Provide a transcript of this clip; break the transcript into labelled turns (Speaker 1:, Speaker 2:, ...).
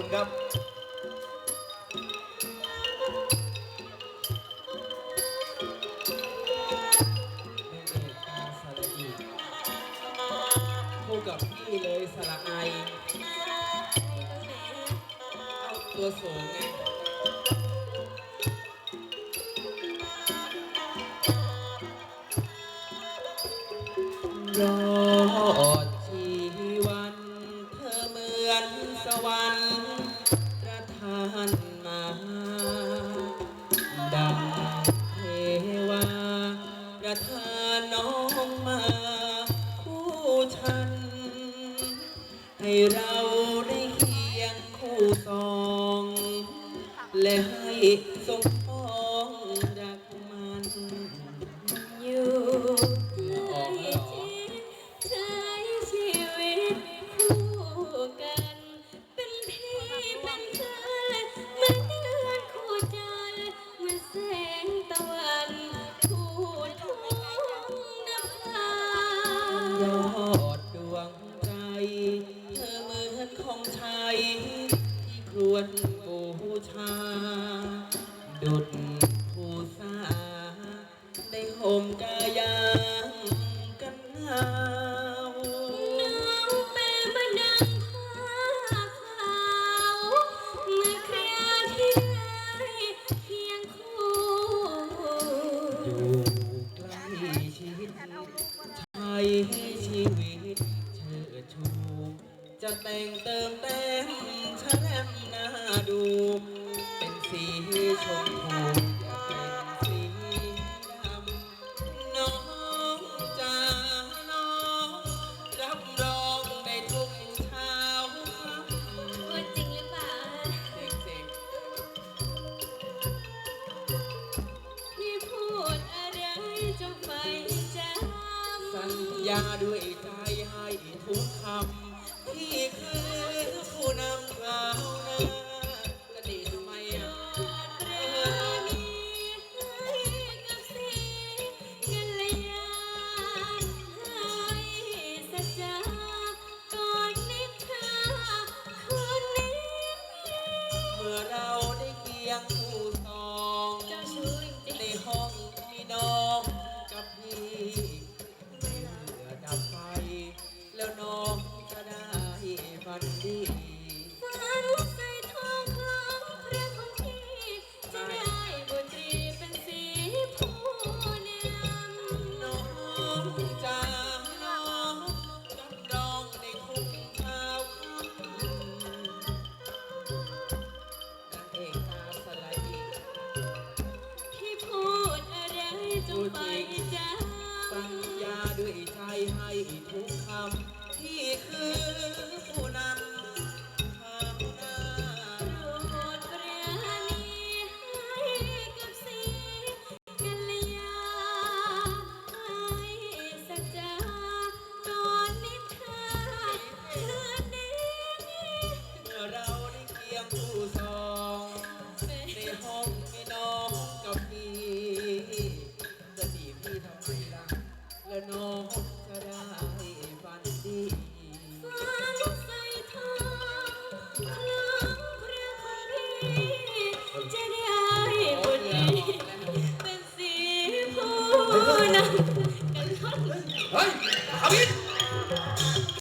Speaker 1: คุณครับ
Speaker 2: แม่เอกตาสระอีคู่กับพี่เลยสระไอเอาตัวสูงไงรอดชีวัน เธอเหมือนสวรรค์ ประทานน้องมาคู่ฉัน ให้เราได้เคียงคู่สอง และให้
Speaker 3: ทรง ที่
Speaker 2: ควรบูชาดุด จะแต่งเติมเต็มแชมหน้าดู เป็นสีชมพูอย่าเป็นสีดำน้องจ้าน้องรับรองได้ทุกเช้าครับ
Speaker 3: ว่าจริงหรือเปล่า
Speaker 2: เซ็ง
Speaker 3: พี่พูดอะไรจงไปจ
Speaker 2: ๆสัญญาด้วยใจ จงไปจำ
Speaker 3: สัญญา
Speaker 2: ด้วย
Speaker 3: ใจ
Speaker 2: ให้ทุกคำที่คือ